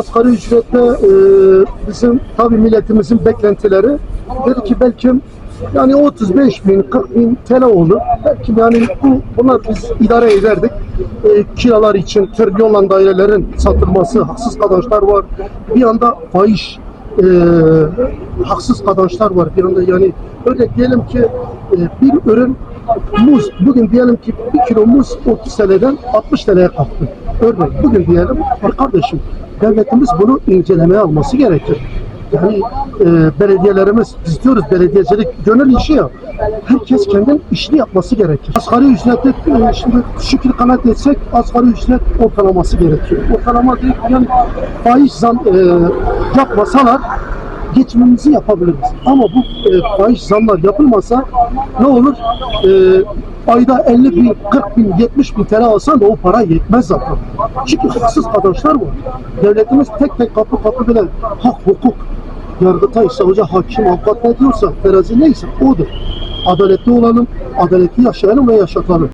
Asgari ücretle e, bizim tabii milletimizin beklentileri dedi ki belki yani 35 bin, 40 bin TL olur. Belki yani bu bunlar biz idare ederdik. E, kiralar için trilyonla dairelerin satılması, haksız kazançlar var. Bir anda fahiş e, haksız kazançlar var. Bir anda yani öyle diyelim ki e, bir ürün muz bugün diyelim ki bir kilo muz 30 TL'den 60 TL'ye kalktı. Örnek bugün diyelim "Ya kardeşim devletimiz bunu incelemeye alması gerekir. Yani e, belediyelerimiz biz diyoruz belediyecilik gönül işi ya. Herkes kendin işini yapması gerekir. Asgari ücreti e, şimdi şükür kanat etsek asgari ücret ortalaması gerekiyor. Ortalama değil yani faiz zam e, yapmasalar geçimimizi yapabiliriz. Ama bu e, faiz zamlar yapılmasa ne olur? E, ayda 50 bin, 40 bin, 70 bin TL alsan da o para yetmez zaten. Çünkü haksız kazançlar var. Devletimiz tek tek kapı kapı bile hak, hukuk, yargıtay, savcı, hakim, avukat ne diyorsa, terazi neyse odur. Adaletli olalım, adaletli yaşayalım ve yaşatalım.